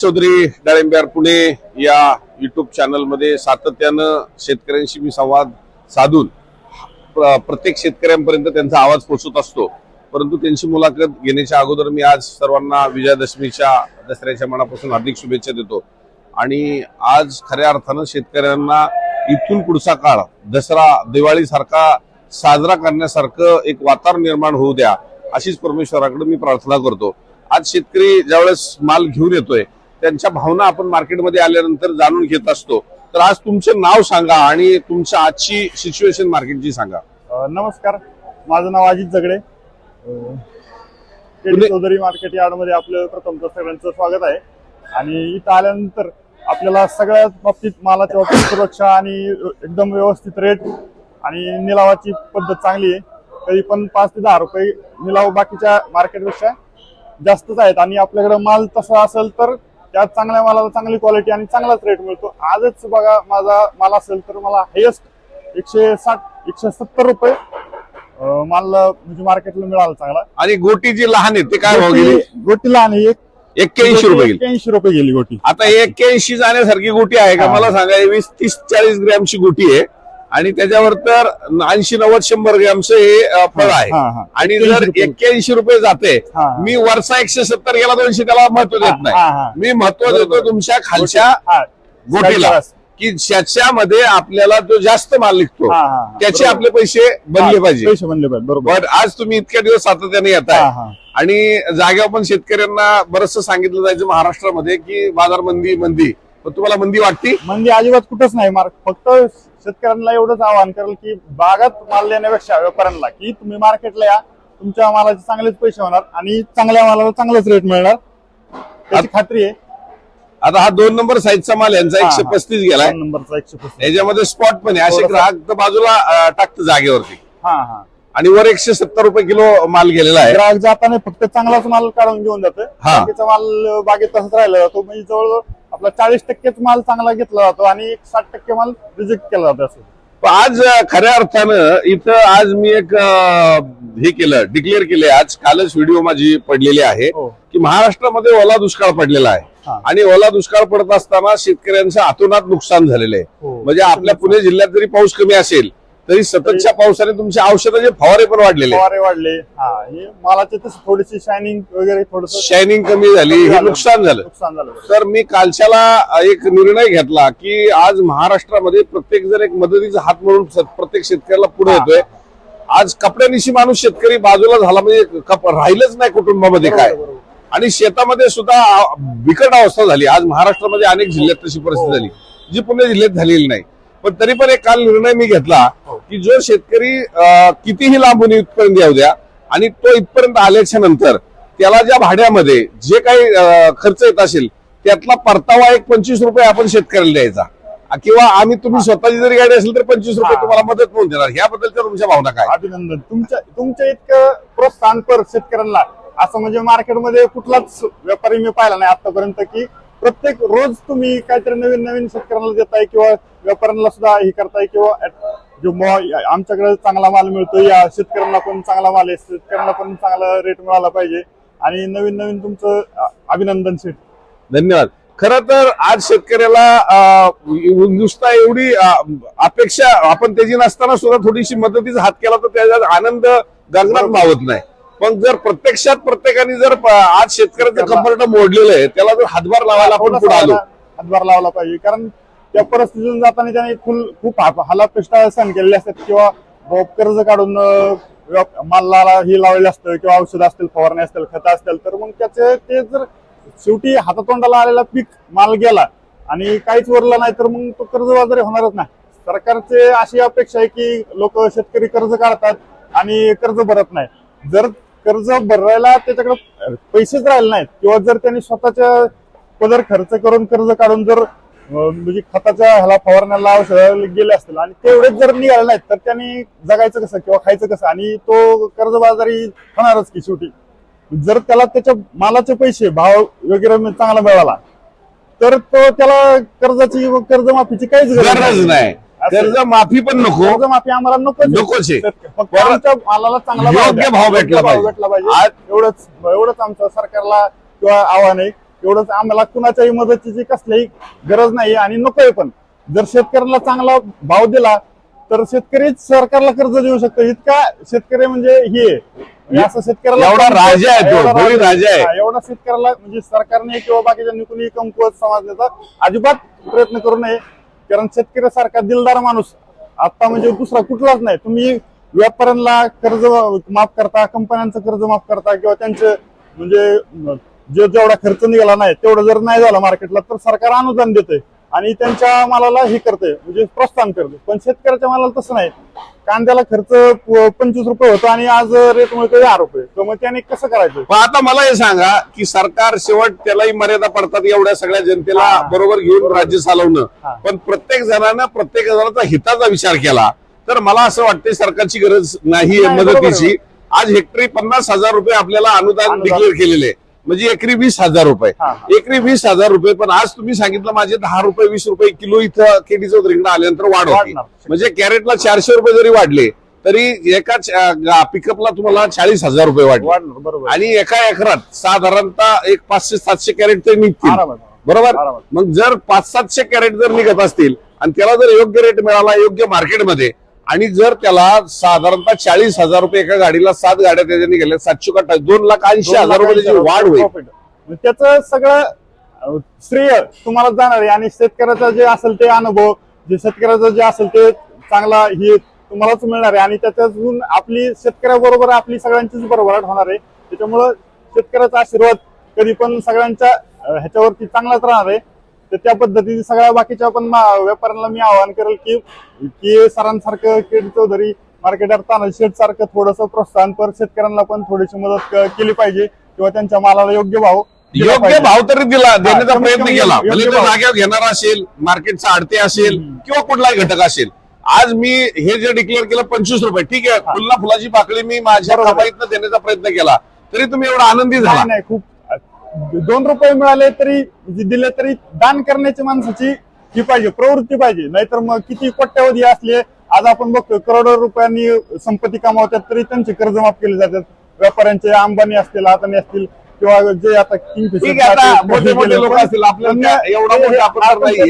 चौधरी डाळिंब्यार पुणे या युट्यूब चॅनलमध्ये सातत्यानं शेतकऱ्यांशी मी संवाद साधून प्र- प्रत्येक शेतकऱ्यांपर्यंत त्यांचा आवाज पोचत असतो. परंतु त्यांची मुलाखत घेण्याच्या अगोदर मी आज सर्वांना विजयादशमीच्या दसऱ्याच्या मनापासून हार्दिक शुभेच्छा देतो. आणि आज खऱ्या अर्थानं शेतकऱ्यांना इथून पुढचा काळ दसरा दिवाळीसारखा साजरा करण्यासारखं एक वातावरण निर्माण होऊ द्या अशीच परमेश्वराकडे मी प्रार्थना करतो. आज शेतकरी ज्यावेळेस माल घेऊन येतोय त्यांच्या भावना आपण मार्केटमध्ये आल्यानंतर जाणून घेत असतो. तर आज तुमचं नाव सांगा आणि तुमच्या आजची सिच्युएशन मार्केटची सांगा. नमस्कार. माझं नाव अजित जगडे. पुणे- चौधरी मार्केट यार्डमध्ये आपलं प्रथमतः सगळ्यांचं स्वागत आहे. आणि इथं आल्यानंतर आपल्याला सगळ्याच बाबतीत मालाच्या बाबतीत सुरक्षा आणि एकदम व्यवस्थित रेट आणि निलावाची पद्धत चांगली आहे. तरी पण पाच ते दहा रुपये निलाव बाकीच्या मार्केटपेक्षा जास्तच आहेत. आणि आपल्याकडे माल तसा असेल तर त्यात चांगल्या मालाला चांगली क्वालिटी आणि चांगलाच रेट मिळतो. आजच बघा माझा माल असेल तर मला हायेस्ट एकशे साठ एकशे सत्तर रुपये माल म्हणजे मार्केटला मिळाला चांगला. आणि गोटी जी लहान आहे ते काय भाव गेली? गोटी- आणि एक एक्क्याऐंशी रुपये गेली. एक्क्याऐंशी रुपये गेली गोटी. आता एक्क्याऐंशी जाण्यासारखी गोटी आहे का. मला सांगा वीस तीस चाळीस ग्रॅमची गोटी आहे. आणि त्याच्यावर तर ऐंशी नव्वद शंभर ग्रॅमचं हे फळ आहे. आणि 81 जर. एक्क्याऐंशी रुपये जाते. मी वरचा एकशे सत्तर गेला दोनशे त्याला महत्त्व देत नाही. मी महत्त्व. देतो तुमच्या खालच्या. गोटीला की ज्याच्यामध्ये आपल्याला जो जास्त माल निघतो. त्याचे. आपले पैसे बनले पाहिजे पैसे बनले पाहिजे बरोबर आज तुम्ही इतक्या दिवस सातत्याने येत आहे. आणि जाग्यावर पण शेतकऱ्यांना बरंच सांगितलं जायचं महाराष्ट्रामध्ये की बाजार मंदी मंदी पण तुम्हाला मंदी वाटती? म्हणजे अजिबात कुठंच नाही मार्क. फक्त शेतकऱ्यांना एवढंच आवाहन करेल की बागात माल देण्यापेक्षा व्यापाऱ्यांना की तुम्ही मार्केटला या तुमच्या मालाचे चांगलेच पैसे होणार आणि चांगल्या मालाला चांगलाच रेट मिळणार. त्याची खात्री आहे. आता हा दोन नंबर साईजचा माल यांचा एकशे. पस्तीस गेलाय. दोन नंबरचा एकशे पस्तीस. याच्यामध्ये स्पॉट पण आहे. असे. ग्राहक तर बाजूला टाकतं जागेवरती. हा हा. आणि वर एकशे सत्तर रुपये किलो माल गेलेला आहे. ग्राहक जाताना फक्त चांगलाच माल काढून घेऊन जातो. बाकीचा माल बागेत तसंच राहिला जातो म्हणजे जवळजवळ आपला चाळीस टक्केच माल चांगला घेतला जातो आणि एक साठ टक्के माल रिजेक्ट केला जातो असं आज खऱ्या अर्थानं इथं आज मी एक हे केलं डिक्लेअर केले आज कालच व्हिडिओ माझी पडलेली आहे हो. की महाराष्ट्रामध्ये ओला दुष्काळ पडलेला आहे. आणि ओला दुष्काळ पडत असताना शेतकऱ्यांचं हातोनात नुकसान झालेलं आहे हो. म्हणजे आपल्या पुणे जिल्ह्यात जरी पाऊस कमी असेल तरी सततच्या पावसाने तुमचे औषधाचे फवारे पण वाढलेले. फवारे वाढले हा हे मालाचे थोडीशी शायनिंग वगैरे थोडस शायनिंग कमी झाली हे नुकसान झालं नुकसान झालं तर मी कालच्याला एक निर्णय घेतला की आज महाराष्ट्रामध्ये प्रत्येक जण एक मदतीचा हात म्हणून प्रत्येक शेतकऱ्याला पुढे. येतोय आज कपड्यानिशी माणूस शेतकरी बाजूला झाला म्हणजे कप राहिलंच नाही कुटुंबामध्ये काय. आणि शेतामध्ये सुद्धा बिकट अवस्था झाली आज महाराष्ट्रामध्ये अनेक जिल्ह्यात तशी परिस्थिती. झाली जी पुणे जिल्ह्यात झालेली नाही पण तरी पण एक काल निर्णय मी घेतला हो. की जो शेतकरी कितीही लांबून इथपर्यंत येऊ द्या आणि तो इथपर्यंत आल्याच्यानंतर त्याला ज्या भाड्यामध्ये जे काही खर्च येत असेल त्यातला परतावा एक पंचवीस रुपये आपण शेतकऱ्याला द्यायचा. किंवा आम्ही तुम्ही स्वतःची जरी गाडी असेल तर पंचवीस रुपये. तुम्हाला मदत म्हणून देणार. याबद्दलच्या तुमच्या भावना काय? अभिनंदन. तुमच्या तुमच्या इतकं प्रोत्साहन पर शेतकऱ्यांना. असं म्हणजे मार्केटमध्ये कुठलाच व्यापारी मी पाहिला नाही आतापर्यंत की प्रत्येक रोज तुम्ही काहीतरी नवीन नवीन शेतकऱ्यांना देताय किंवा व्यापाऱ्यांना सुद्धा हे करताय किंवा जो आमच्याकडे चांगला माल मिळतो या शेतकऱ्यांना पण चांगला माल आहे शेतकऱ्यांना पण चांगला रेट मिळाला पाहिजे. आणि नवीन नवीन तुमचं अभिनंदन शेठ. धन्यवाद. खर तर आज शेतकऱ्याला नुसता एवढी अपेक्षा आपण त्याची नसताना सुद्धा थोडीशी मदतीचा हात केला तर त्याचा आनंद गगनात मावत नाही. पण जर प्रत्यक्षात प्रत्येकाने जर आज शेतकऱ्याचं कंफर्ट मोडलेलं आहे त्याला जर हातभार लावायला आपण पुढे आलो. हातभार लावला पाहिजे. कारण त्या परिस्थितीतून जाताना त्याने खूप हालापेष्टा सहन केलेले असतात. किंवा कर्ज काढून मालाला हे लावलेलं असतं किंवा औषध असतील फवारणी असतील खतं असतील तर मग त्याचे ते जर शेवटी हातातोंडाला आलेला पीक माल गेला आणि काहीच उरलं नाही तर मग तो कर्जबाजारी होणारच नाही. सरकारचे अशी अपेक्षा आहे की लोक शेतकरी कर्ज काढतात आणि कर्ज भरत नाही. जर कर्ज भरायला त्याच्याकडे पैसेच राहिले नाहीत. किंवा जर त्यांनी स्वतःच्या पदर खर्च करून कर्ज काढून जर म्हणजे खताच्या ह्याला फवारण्याला औषधाला गेले असतील आणि तेवढेच जर निघाले नाहीत तर त्यांनी जगायचं कसं किंवा खायचं कसं? आणि तो कर्जबाजारी होणारच की शेवटी. जर त्याला त्याच्या मालाचे पैसे भाव वगैरे चांगला मिळाला तर तो त्याला कर्जाची कर्जमाफीची काहीच गरज नाही. कर्ज माफी पण नको कर्जमाफी आम्हाला नको नकोच आहे. फक्त बरं. आमच्या मालाला चांगला योग्य. भाव भेटला पाहिजे. भेटला पाहिजे आज- एवढंच एवढंच आमचं सरकारला किंवा आव्हान आहे एवढंच आम्हाला कुणाच्याही मदतीची कसलीही गरज नाही आणि नकोय पण जर शेतकऱ्याला चांगला भाव दिला तर शेतकरी सरकारला कर्ज देऊ शकतो इतका शेतकरी म्हणजे हे आहे. म्हणजे असं शेतकऱ्याला एवढा राजा आहे तो, एवढा भोळी राजा आहे. हा, एवढा शेतकऱ्याला म्हणजे सरकारने किंवा बाकीच्या कुणी कमकुवत समाजाचा अजिबात प्रयत्न करू नये कारण शेतकऱ्यासारखा दिलदार माणूस आता म्हणजे दुसरा कुठलाच नाही. तुम्ही व्यापाऱ्यांना कर्ज माफ करता कंपन्यांचं कर्ज माफ करता किंवा त्यांचे म्हणजे जे जेवढा खर्च निघाला नाही तेवढं जर नाही झालं मार्केटला तर सरकार अनुदान देते आणि त्यांच्या मालाला हे करते म्हणजे प्रोत्साहन करते. पण शेतकऱ्याच्या मालाला तसं नाही. कांद्याला खर्च पंचवीस रुपये होतो आणि आज रेट मिळतो दहा रुपये. तर मग त्याने कसं करायचं? पण आता मला हे सांगा की सरकार शेवट त्यालाही मर्यादा पडतात एवढ्या सगळ्या जनतेला. बरोबर घेऊन राज्य चालवणं. पण प्रत्येक जणांना प्रत्येक जणाचा हिताचा विचार केला. तर मला असं वाटतं सरकारची गरज नाही मदतीची आहे. आज हेक्टरी पन्नास हजार रुपये आपल्याला अनुदान अनुदान. डिक्लेअर केलेले म्हणजे एकरी वीस हजार रुपये. एकरी वीस हजार रुपये पण आज तुम्ही सांगितलं माझे दहा रुपये वीस रुपये किलो इथं केडीचं रिंगण आल्यानंतर वाढ होती. म्हणजे कॅरेटला चारशे रुपये जरी वाढले तरी एका पिकअपला तुम्हाला चाळीस हजार रुपये वाढले आणि एका एकरात साधारणतः एक पाचशे सातशे कॅरेट तरी निघतील. बरोबर. मग जर पाच सातशे कॅरेट जर निघत असतील आणि त्याला जर योग्य रेट मिळाला योग्य मार्केटमध्ये आणि जर त्याला साधारणतः चाळीस हजार रुपये एका गाडीला सात गाड्या त्याच्या निघाल्या सातशे का दोन लाख ऐंशी हजार रुपये त्याची वाढ होईल. मग त्याचं सगळं श्रेय तुम्हाला जाणार आहे. आणि शेतकऱ्याचा जे असेल ते अनुभव जे शेतकऱ्याचं जे असेल ते चांगला हे तुम्हालाच मिळणार आहे. आणि त्याच्यातून आपली शेतकऱ्याबरोबर आपली सगळ्यांचीच बरोबराट होणार आहे. त्याच्यामुळं शेतकऱ्याचा आशीर्वाद कधी पण सगळ्यांच्या ह्याच्यावरती चांगलाच राहणार आहे. तर त्या पद्धतीने सगळ्या बाकीच्या पण मा- व्यापाऱ्यांना मी आवाहन करेल की की सरांसारखं केड चौधरी मार्केटर तानाजी शेठ सारखं थोडंसं प्रोत्साहन पर शेतकऱ्यांना पण थोडीशी मदत केली पाहिजे किंवा त्यांच्या मालाला योग्य भाव योग्य. भाव तरी दिला देण्याचा प्रयत्न केला. जागेवर घेणार असेल मार्केटचा आडते असेल किंवा कुठलाही घटक असेल. आज मी हे जे डिक्लेअर केलं पंचवीस रुपये. ठीक आहे फुलना फुलाची पाकळी मी माझ्या देण्याचा प्रयत्न केला. तरी तुम्ही एवढा आनंदी झाला. नाही खूप दोन रुपये मिळाले तरी जे दिले तरी दान करण्याची माणसाची ही पाहिजे प्रवृत्ती पाहिजे. नाहीतर मग किती कोट्यावधी असले आज आपण बघतो करोडो रुपयांनी संपत्ती कमावतात तरी त्यांचे कर्ज माफ केले जातात. व्यापाऱ्यांचे अंबानी असतील अदानी असतील किंवा जे आता मोठे मोठे लोक असतील, आपल्याला एवढा.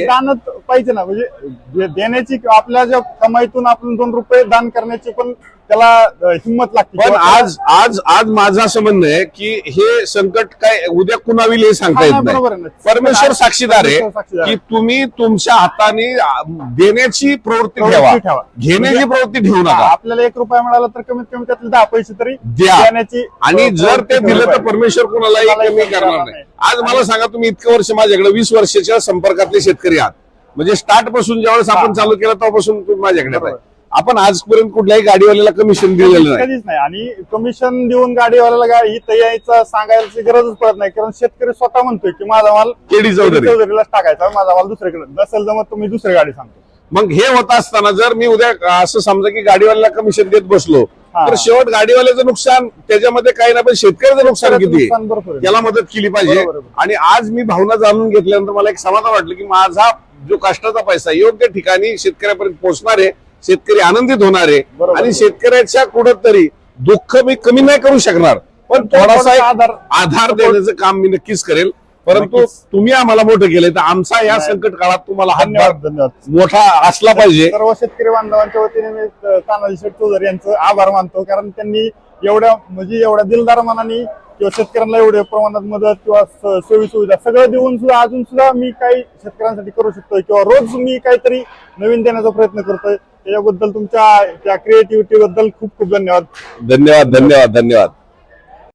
दानच पाहिजे ना. म्हणजे देण्याची आपल्या ज्या कमाईतून आपण दोन रुपये दान करण्याची पण त्याला हिंमत लागते पण आज आज आज माझं असं म्हणणं आहे की हे संकट काय उद्या कुणा होईल हे सांगता येत नाही. परमेश्वर साक्षीदार आहे की. तुम्ही तुमच्या हाताने देण्याची प्रवृत्ती ठेवा. घेण्याची म्हणजे- प्रवृत्ती ठेवू नका आपल्याला एक रुपया मिळाला तर कमीत कमी त्यातले दहा पैसे तरी द्या. देण्याची आणि जर ते दिलं तर परमेश्वर कुणालाही कमी करणार नाही. आज मला सांगा तुम्ही इतकं वर्ष माझ्याकडे वीस वर्षाच्या संपर्कातले शेतकरी आहात म्हणजे स्टार्टपासून ज्यावेळेस आपण. चालू केलं तेव्हापासून माझ्याकडे. आपण आजपर्यंत कुठल्याही गाडीवाल्याला कमिशन दिलेलं नाही. कधीच नाही. आणि कमिशन देऊन गाडीवाल्याला गाडी यायचं सांगायची गरजच पडत नाही. कारण शेतकरी स्वतः म्हणतोय की माझा माल केडी चौधरी. चौधरीलाच टाकायचा माझा माल दुसरीकडे. नसेल मग तुम्ही दुसरी गाडी सांगतो. मग हे होत असताना जर मी उद्या असं समजा की गाडीवाल्याला कमिशन देत बसलो. तर शेवट गाडीवाल्याचं नुकसान त्याच्यामध्ये काही नाही पण शेतकऱ्याचं नुकसान किती. त्याला मदत केली पाहिजे. आणि आज मी भावना जाणून घेतल्यानंतर मला एक समाधान वाटलं की माझा जो कष्टाचा पैसा योग्य ठिकाणी शेतकऱ्यापर्यंत पोहोचणार आहे शेतकरी आनंदित होणार आहे. आणि शेतकऱ्याच्या कुठंतरी दुःख मी कमी नाही करू शकणार पण थोडासा आधार- आधार देण्याचं काम मी नक्कीच करेल परंतु. तुम्ही आम्हाला मोठं केलंय तर आमचा या. संकट काळात तुम्हाला हातभार मोठा असला पाहिजे सर्व शेतकरी बांधवांच्या वतीने मी तानाजी शेठ चौधरी यांचं आभार मानतो कारण त्यांनी एवढ्या म्हणजे एवढ्या दिलदार मनाने किंवा शेतकऱ्यांना एवढ्या प्रमाणात मदत किंवा सोयी सुविधा सगळं देऊन सुद्धा अजून सुद्धा मी काही शेतकऱ्यांसाठी करू शकतोय किंवा रोज मी काहीतरी नवीन देण्याचा प्रयत्न करतोय त्याच्याबद्दल तुमच्या त्या क्रिएटिव्हिटी बद्दल खूप खूप धन्यवाद. धन्यवाद धन्यवाद धन्यवाद.